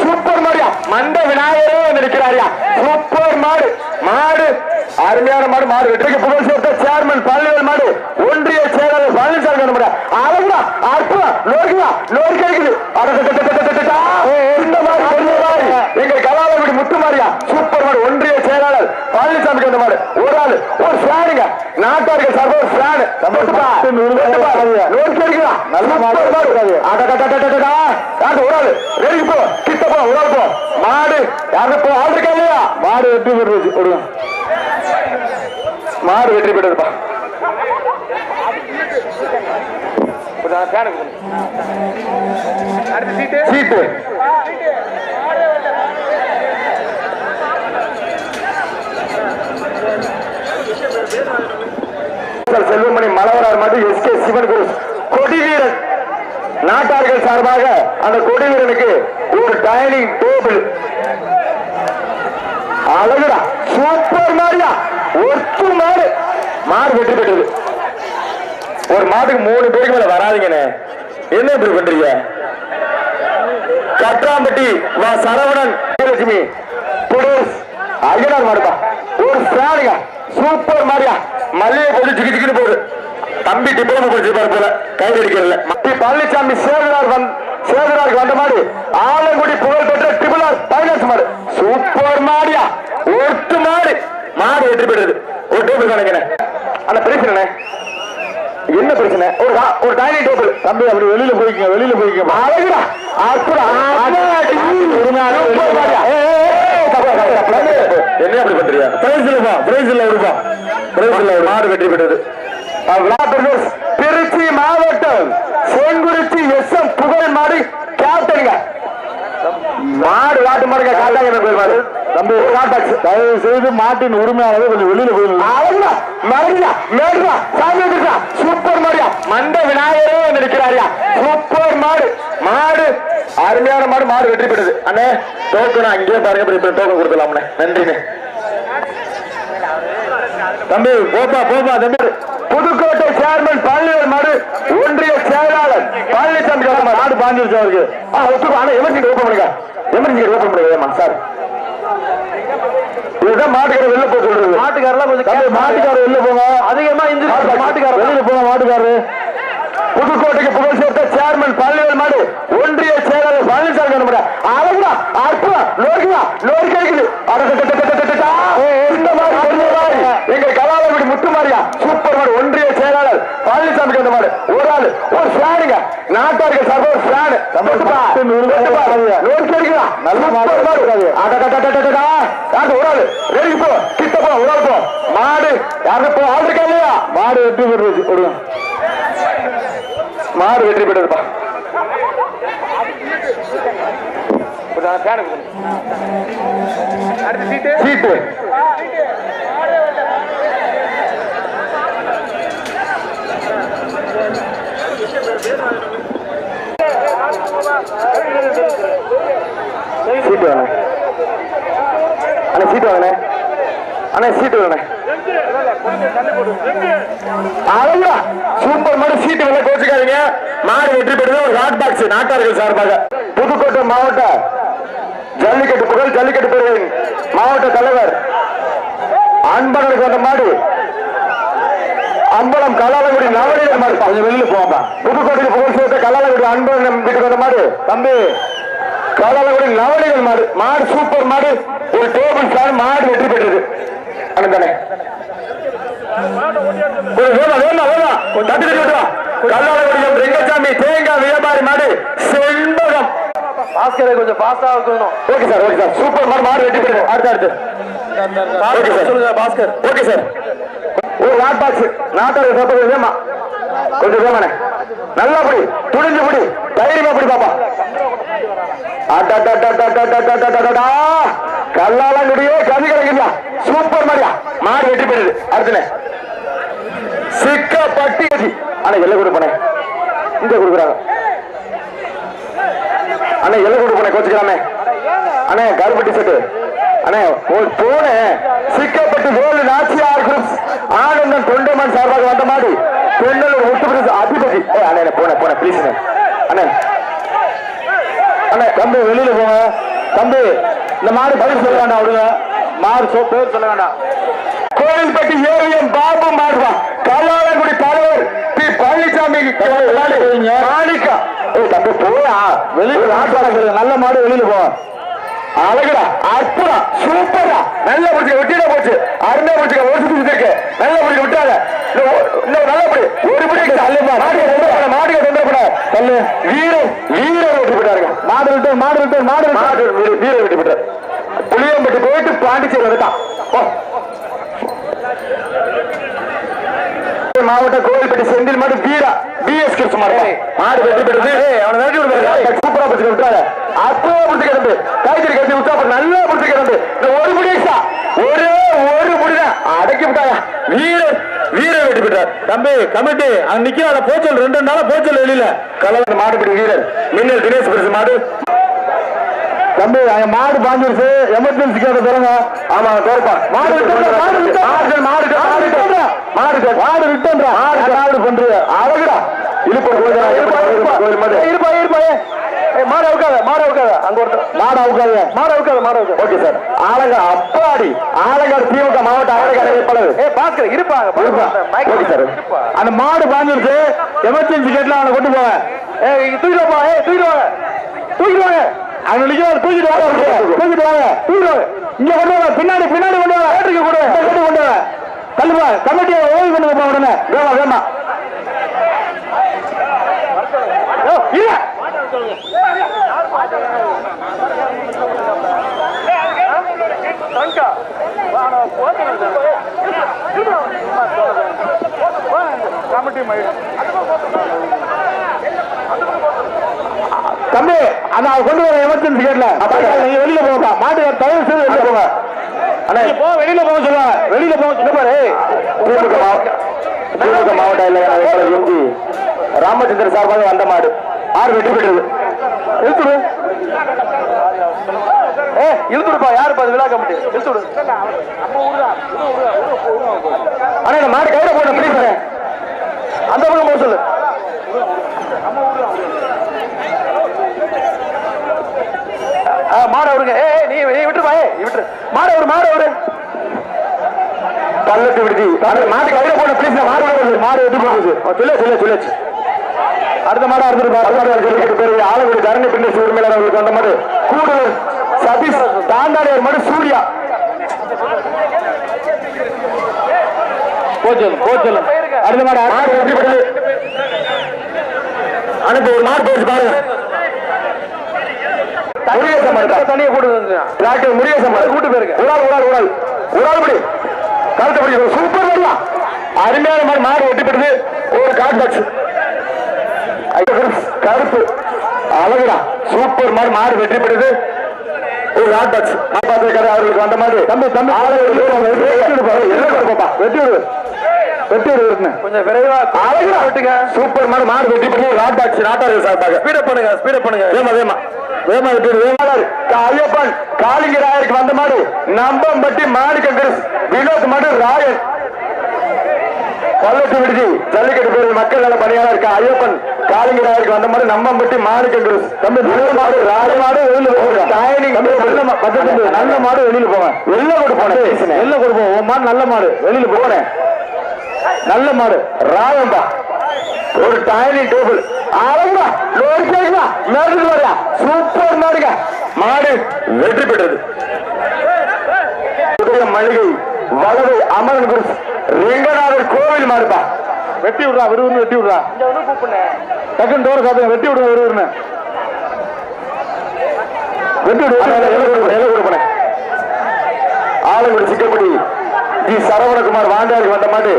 Super மாடியா. மந்த விநாயகரே வந்திருக்கிறாரியா. Super மாடு. மாடு. அருமையான மாடு மாடு. வெற்றிக்கு புகழ் சேர்மன் பழனிவேல் மாடு. ஒன்றிய செயலாளர் பழனிசாமி மாடு அழகுடா அற்புதம். நோர்க்குதா நோர்க்கு இருக்குது எங்கள் மாடு. ஒரு ஆளு. ஒரு ஃபேனுங்க நாட்டாருக்கு சார்பா ஒரு ஃபேனு நோக்கி இருக்குதா? நல்ல மாடு ஒரு ஆளு? வெறிக்கு போ. கிட்ட போ. ஒரு ஆள் போ. மாடு. யாரு போ? ஆள் இருக்கா இல்லையா? மாடு வெற்றி பெற்றது. கொடுங்க மாடு வெற்றி பெற்றதுப்பா. சீட்டு. செல்வமணி மலவரார் மற்றும் எஸ் கே சிவன் குரு. கொடிவீரன். நாட்டார்கள் சார்பாக அந்த கொடிவீரனுக்கு ஒரு டைனிங் டேபிள் அழகுடா. சூப்பர் மாடியா ஒத்து மாடு. மாடு வெற்றி பெற்றது. ஒரு மாட்டுக்கு மூணு பேருக்கு மேல வராதிங்கண்ணே. என்ன இப்படி பண்றீங்க? கட்ராம்பட்டி வா சரவணன். லட்சுமி புடூஸ் ஐயனார் மாடுப்பா. ஒரு ஃபேனுங்க சூப்பர் மாடியா மல்லிகை போட்டு ஜிகி ஜிகின்னு போகுது. தம்பி டிப்ளமோ படிச்சிருப்பாரு போல. கைது அடிக்கிறதுல. மத்தி பழனிசாமி சேதுரார் வந் சேதுராருக்கு வந்த மாடு ஆலங்குடி புகழ் பெற்ற டிபிள் ஆர் பைனான்ஸ் மாடு. சூப்பர் மாடியா ஒட்டு மாடு. மாடு வெற்றி பெற்றது. ஒரு டேபிள் கணக்குனே அந்த பிரச்சனை என்ன? பிரச்சனை? ஒரு கா- ஒரு டைனிங் டேபிள் தம்பி அப்படி வெளியில போய்க்க வெளியில போய்க்க அழகுடா. அற்புதம். ஒரு நாள் என்ன அப்படி பண்றியா? பிரைஸ் இல்லப்பா பிரைஸ் இல்ல விடுப்பா பிரைஸ் இல்ல மாடு வெற்றி பெற்றது திருச்சி மாவட்டம் செங்குறிச்சி எஸ் எம் புகழ் மாடு கேப்டனுங்க. மாடு விளையாட்டு மாடுங்க காட்டாங்க தம்பி தயவு செய்து மாட்டின் உரிமையாளர் கொஞ்சம் வெளியில போயிருந்தா அழகுடா மறுபடியா சாமி சூப்பர் மாடியா மண்ட விநாயகரே வந்திருக்கிறாரியா. சூப்பர் மாடு. மாடு. அருமையான மாடு. மாடு வெற்றி பெற்றது. அண்ணே டோக்கன் அங்கேயே பாருங்க. இப்படி டோக்கன் கொடுத்துலாம்ண்ணே நன்றிண்ணே. தம்பி போப்பா போப்பா தம்பி. புதுக்கோட்டை சேர்மன் பழனிவேல் மாடு. ஒன்றிய செயலாளர் பழனிசாமி கிளம்ப பாஞ்சிருச்சு அவருக்கு. ஆனா எமர்ஜென்சி ஓப்பன் பண்ணுங்க. எமர்ஜென்சி ஓப்பன் பண்ணுங்க. ஏமா சார் இதுதான் மாட்டுக்கார வெளில போக சொல்றது கொஞ்சம் மாட்டுக்கார வெளில போங்க அதிகமா இந்து மாட்டுக்கார வெளியில போங்க மாட்டுக்காரு புதுக்கோட்டைக்கு புகழ் சேர்த்த சேர்மன் பழனிவேல் மாடு ஒன்றிய செயலாளர் பழனிசாமி நம்மட அழகுடா அற்புதம் நோக்குதா நோக்கி இருக்குது இந்த மாதிரி எங்க கலாலமிட்டு முத்துமாரியா சூப்பர் மாடு ஒன்றிய பழனிசாமிக்கு வந்த மாடு. ஒரு ஆளு. ஒரு ஃபேனுங்க. நாட்டாருக்கு சார்பா ஒரு ஃபேனு. நோக்கி இருக்குதா நல்ல மாடு அடடடடடடா. யாரு ஒரு ஆளு? ரெடி போ. கிட்ட போ ஒரு ஆள் போ. மாடு. யாரு போ? ஆள் இருக்கா இல்லையா? மாடு வெற்றி பெறுவது கொடுங்க மாடு வெற்றி பெற்றதுப்பா சீட்டு. சீட்டு. அண்ணா சீட்டு வேணே அழகா சூப்பர் மாடு சீட்டு விலை கோச்சுக்காதீங்க மாடு வெற்றி பெற்றது ஒரு ஹாட் பாக்ஸ் நாட்டார்கள் சார்பாக. புதுக்கோட்டை மாவட்ட ஜல்லிக்கட்டு புகழ் ஜல்லிக்கட்டு பேரவையின் மாவட்ட தலைவர் அன்பனுக்கு வந்த மாடு. அம்பலம் கல்லாலங்குடி நவநீதர் மாடு. கொஞ்சம் வெளியில போவாப்பா. புதுக்கோட்டையில் புகழ் சேர்த்த கல்லாலங்குடி அன்பன் வீட்டுக்கு வந்த மாடு. தம்பி கல்லாலங்குடி நவநீதர் மாடு. மாடு சூப்பர் மாடு. ஒரு டேபிள் ஃபேன் மாடு வெற்றி பெற்றது. கல்லாலகுடியம் ரெங்கசாமி தேங்காய் வியாபாரி மாடு செண்பகம். பாஸ்கரை கொஞ்சம் ஃபாஸ்டா இருக்கணும் okay sir okay sir. Super மாடு மாடு வெட்டி போடுங்க. அடுத்து அடுத்து. சார். சொல்லுங்க பாஸ்கர். Okay sir. ஒரு நாட் பாக்ஸ் நாட்டாரு சப்போஸ் வேமா. கொஞ்சம் வேமனே நல்லா படி துணிஞ்சு படி தைரியமா படி பாப்பா. கல்லாலங்குடியே கவி கிடைக்கல சூப்பர் மாரியா மாறி வெட்டி போயிடுது அடுத்தனே சிக்க பட்டி கட்டி ஆனா எல்லை கொடுப்பனே இங்க கொடுக்குறாங்க அண்ணா எல்லை கொடுப்பனே கோச்சுக்கலாமே அண்ணே கருப்பட்டி செட்டு அண்ணே போனேன் சிக்கப்பட்டு வேலு நாச்சியா குரூப் ஆனந்தன் தொண்டமன் சார்பாக வந்த மாதிரி பெண்ணூர் முத்துப்பிரசு அதிபதி அண்ணே போன போன ப்ளீஸ் அண்ணே. அண்ணே. தம்பி வெளியில போங்க. தம்பி இந்த மாடு பதில் சொல்ல வேண்டாம் விடுங்க. மாடு சொ பேர் சொல்ல வேண்டாம். கோவில்பட்டி ஏவிஎம் பாபு மாடுவா. கல்லாலங்குடி தலைவர் பி. பழனிசாமி. மாணிக்கா. ஏ தம்பி போயா. வெளியில நாட்டு நல்ல மாடு வெளியில போ. அழகுடா அற்புதம் சூப்பரா நல்ல பிடிச்ச வெட்டிட போச்சு. அருமையா பிடிச்ச ஒரு சுத்தி சுத்தி இருக்கு நல்ல பிடிச்ச விட்டாங்க இன்னும் நல்ல பிடி. ஒரு பிடி தள்ளுமா மாடு. மாடு தொண்டப்பட தள்ளு. வீர வீர வெட்டி மாடு விட்டு மாடு விட்டு. மாடு மாடு வீர வெட்டி விட்டார் புளியம்பட்டி போயிட்டு பாண்டிச்சேரி வந்துட்டான். மாவட்ட கோவில்பட்டி செந்தில் மாடு வீரா. பிஎஸ் கிருஷ்ண மாடு மாடு வெட்டி பெற்றது அவனை விரட்டி விடுறாரு சூப்பரா பிடிச்சி விட்டுறாரு அற்புதமா பிடிச்சி கிடந்து கைத்தறி நல்லா பிடிச்சி இந்த ஒரு முடி ஒரே ஒரு முடிதான் அடக்கி விட்டாயா வீர வீர வெட்டி விட்டார் தம்பி கமிட்டி அங்க நிக்கிறார போச்சல் ரெண்டு நாளா போச்சல் வெளியில கலந்து மாடுபிடி வீரர் மின்னல் தினேஷ் பரிசு மாடு தம்பி மாடு பாஞ்சிருச்சு எமர்ஜென்சி கேட்ட தருங்க ஆமா தோற்பா மாடு மாடு மாடு மாடு மாடு மாடு மாடு விட்டுன்றா மாடு மாடு அழகுடா இருப்பா இருப்பா இருப்பா இருப்பா மாடு அவுக்காத மாடு அவுக்காத அங்க ஒருத்தர் மாடு அவுக்காத மாடு அவுக்காத மாடு அவுக்காத ஓகே சார். ஆலங்க அப்பாடி. ஆலங்காடு திமுக மாவட்ட ஆலங்காடு ஏ பாஸ்கர் இருப்பாங்க ஓகே சார். அந்த மாடு பாஞ்சிருச்சு. எமர்ஜென்சி கேட்ல அவனை கொண்டு போங்க ஏய் தூக்கிட்டு வாப்பா. ஏய் தூக்கிட்டு வாங்க. தூக்கிட்டு வாங்க. அங்க தூக்கிட்டு வாங்க தூக்கிட்டு வாங்க. தூக்கிட்டு வாங்க. இங்க கொண்டு வாங்க. பின்னாடி பின்னாடி கொண்டு வாங்க. ஏற்றுக்கு கொண்டு கொண்டு வாங்க. தள்ளுப்பா. கமிட்டியை ஓய்வு பண்ணுங்க உடனே. வேமா வேமா யோ, இல்ல தம்பி அவன் கொண்டு வர எமர்ஜென்சி கேட்ல. நீங்க வெளியில போங்கப்பா மாட்டு தயவு செய்து வெளியில போங்க. அண்ணா போ வெளியில போக சொல்லுவாங்க வெளியில போக சொல்ல பாரு? மாவட்ட மாவட்ட இளைஞர் எம்பி ராமச்சந்திர சார்பாக வந்த மாடு. ஆறு வெற்றி பெற்றது. ஏ இழுத்துடுப்பா யாரு பாது விழா கமிட்டி இழுத்துடு. அண்ணா இந்த மாடு கையில போட ப்ளீஸ் அந்த பக்கம் போக சொல்லு. ஆ, மாட விடுங்க. ஏ நீ நீ விட்டுருப்பா ஏ விட்டுரு. மாட ஒரு மாட ஒரு பல்லத்து விடுதி. மாடு கையில போன ப்ளீஸ் மாடு விடுறது மாடு விட்டு போகுது சொல்ல சொல்ல சொல்லச்சு அடுத்த மாடு அடுத்த பேரு ஆலங்குடி தரணி பின்னேஸ் உரிமையாளர் அவர்களுக்கு வந்த மாதிரி கூடுதல் சதீஷ் தாண்டாடியார் மாடு சூர்யா. Pockels Pockels. அடுத்த மாடு. அனுப்பி ஒரு மாடு போச்சு பாருங்க. முருகேசன் மாடு. தண்ணியை கூட்டு முருகேசன் மாடு. கூட்டு போயிருங்க. உடால் உடால் உடால் உடால் படி கருத்து படி சூப்பர் அருமையான மாடு மாடு வெட்டி பெற்றது. ஒரு காட் பாக்ஸ் கருப்பு அழகுடா சூப்பர் மாடு மாடு வெற்றி பெற்றது ஒரு ஹாட் பாக்ஸ் மாப்பாத்திர அவர்களுக்கு வந்த மாதிரி தம்பி தம்பி வெட்டி விடு வெட்டி விடு கொஞ்சம் விரைவா அழகுடா வெட்டுங்க சூப்பர் மாடு மாடு வெட்டி பண்ணி ஹாட் பாக்ஸ் நாட்டாரு சார்பாக ஸ்பீடப் பண்ணுங்க ஸ்பீடப் பண்ணுங்க வேமா வேமா வேமா வெட்டி விடு வேமாளர் ஐயப்பன் காளிங்கராயருக்கு வந்த மாடு நம்பம்பட்டி மாணிக்க கிறிஸ் வினோத் மாடு ராயன் பல்லட்டு விடுதி ஜல்லிக்கட்டு பேரில் மக்கள் நல பணியாளர் இருக்கா ஐயப்பன் காலிங்கராயருக்கு வந்த மாதிரி நம்பம்பட்டி மாணிக்க குருஸ் தம்பி நல்ல மாடு ராஜ மாடு வெளியில போங்க டைனிங் நல்ல மாடு வெளியில போங்க வெளில கொண்டு போனேன். வெளில கொண்டு போ உன் மாடு நல்ல மாடு. வெளியில போனேன். நல்ல மாடு. ராயம்பா ஒரு டைனிங் டேபிள். அழகுடா லோரி கேக்குதா மேடு வரையா சூப்பர் மாடுங்க. மாடு வெற்றி பெற்றது. மளிகை வலவை அமரன் குருஸ். ரெங்கநாதர் கோவில் மாடுப்பா. வெட்டி விடுறா விறுவிறுன்னு வெட்டி விடுறா. டக்குன்னு டோர் சாத்துங்க வெட்டி விடுங்க விறுவிறுன்னு வெட்டி விடு கொடுப்பேன் ஆலங்குடி சிக்கப்படி ஜி சரவணகுமார் வாண்டியாருக்கு வந்த மாட்டு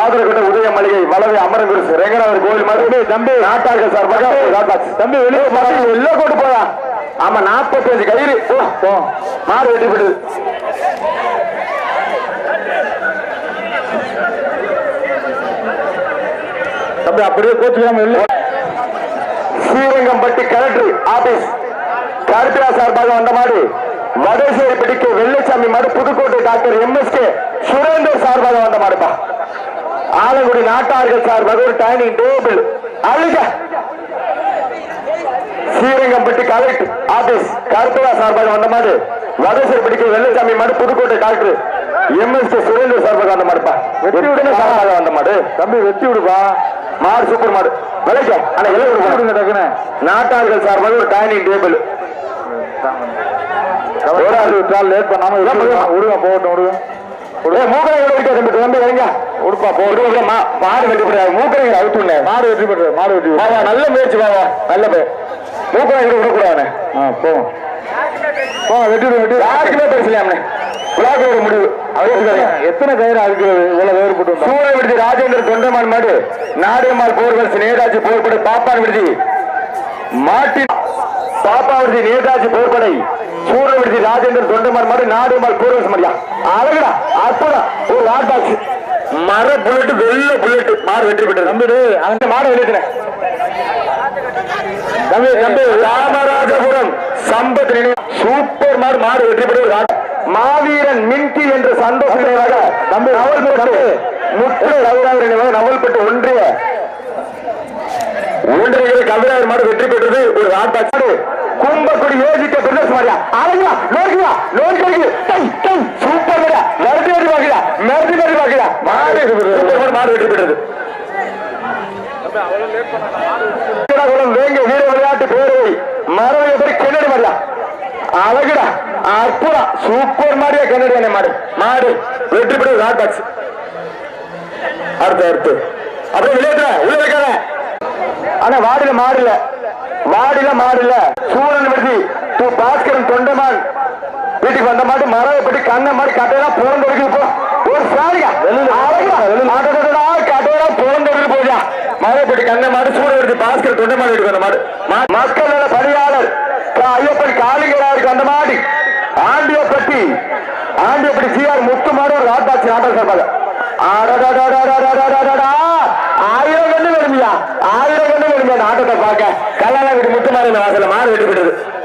ஆதரகொண்ட உதய மளிகை குருஸ் ரெங்கநாதர் கோவில் மாடு. தம்பி நாட்டார்கள் சார்பாக தம்பி. வெளியே வெளில கொண்டு போயா ஆமா நாற்பத்தஞ்சு கயிறு. போ, போ. மாடு வெட்டி விடுது தம்பி அப்படியே கோச்சுக்காம இல்ல. ஸ்ரீரங்கம்பட்டி கலெக்டர் ஆபீஸ். கருப்பியா சார்பாக வந்த மாதிரி வடசேரி பிடிக்க வெள்ளச்சாமி மாடு புதுக்கோட்டை டாக்டர் எம்எஸ்கே சுரேந்தர் சார்பாக வந்த மாதிரிப்பா. ஆலங்குடி நாட்டார்கள் சார்பாக ஒரு டைனிங் டேபிள். அழுக. ஸ்ரீரங்கம்பட்டி கலெக்டர் ஆபீஸ் கருத்துவா சார்பாக வந்த மாதிரி வடசேரி பிடிக்க வெள்ளசாமி மாடு புதுக்கோட்டை டாக்டர் எம்எஸ்கே சுரேந்தர் சார்பாக வந்த மாதிரிப்பா. வெற்றி விடுங்க சார்பாக வந்த மாடு தம்பி வெட்டி விடுப்பா மாடு சூப்பர் மாடு. விளைச்சம் ஆனா இலவசம் டக்குன்னு நாட்டார்கள் சார்பாக ஒரு டைனிங் டேபிள். போராடி விட்டால் லேட் பண்ணாம விடுங்க போகட்டும் விடுங்க. மூக்கரை இருக்கா? ரெண்டு வந்து வரீங்க உடுப்பா போடுங்க மாடு வெட்டி பெற்ற மூக்கரை அவுத்துண்ணே மாடு வெட்டி பெற்ற மாடு வெற்றி பாவா நல்ல முயற்சி பாவா நல்ல பே. மூக்கரை விடக்கூடாதுண்ணே ஆ போ போங்க வெட்டி விடுங்க வெட்டி யாருக்குமே பேசலையாம்ண்ணே பேசலையாம்னே முடிவு. எத்தனை கயிறு அறுக்கிறது இவ்வளவு வேறுபட்டு வந்தா? விடுதி ராஜேந்திர தொண்டமான் மாடு நாடியம்மாள் போர்வரசு நேதாஜி போர்படை பாப்பான் விடுதி. மாட்டி பாப்பா விடுதி நேதாஜி போர்படை சூழ விடுதி ராஜேந்திர தொண்டமான் மாடு நாடியம்மாள் போர்வரசு மடியா? அழகுடா அற்புதம். ஒரு ஹாட் மர புல்லட் வெள்ள புல்லட் மாடு வெற்றி பெற்றது. நம்பிடு அந்த மாடு வெளியிட்டேன் தம்பி தம்பி ராமராஜபுரம் சம்பத் சூப்பர் மாடு மாடு வெற்றி பெற்று மாவீரன் மின்டி என்று சந்தோஷ முற்று கவிராயர் நவல்பட்டு ஒன்றிய. ஒன்றியர்கள் கவிராயர் மாடு வெற்றி பெற்றது ஒரு ஆட்பாடு கும்பக்குடி யோசிக்க பிரினஸ் மாரியா அழகா லோகியா நோக்கி சூப்பர் மேடா மருந்து வெற்றி பாக்கிறா மருந்து வெற்றி பாக்கிறா மாடு மாடு. வெற்றி பெற்றது. வேங்க வீர விளையாட்டு ಅರ್ಪುರ சூப்பர் மாதிரியா ಕನ್ನಡಿಯನ್ನೇ மாடு. மாடு. வெற்றி பெற்றது நாட் பாக்ஸ் அடுத்து அடுத்து. அப்புறம் விளையாடுற உள்ள வைக்காத ஆனா வாடில மாடல. வாடில மாடல. சூழல் விடுதி. தூ பாஸ்கரன் தொண்டமான். வீட்டுக்கு வந்த மாட்டு மரம் எப்படி கண்ண மாதிரி கட்டையா பிறந்து எடுக்க போ. ஒரு சாரியா கட்டையா பிறந்து எடுக்க போயா மரம் எப்படி கண்ண மாடு சூழல் விடுதி பாஸ்கர் தொண்டமான் வீட்டுக்கு வந்த மாடு. மக்கள் மகள் ஆயிரம் கண்டு வேணுமியா ஆயிரம் கண்டு வேணுமியா நாட்டத்தை பார்க்க. கல்லால வீட்டு முத்துமாரி வாசல மாறு வெட்டி விடுறது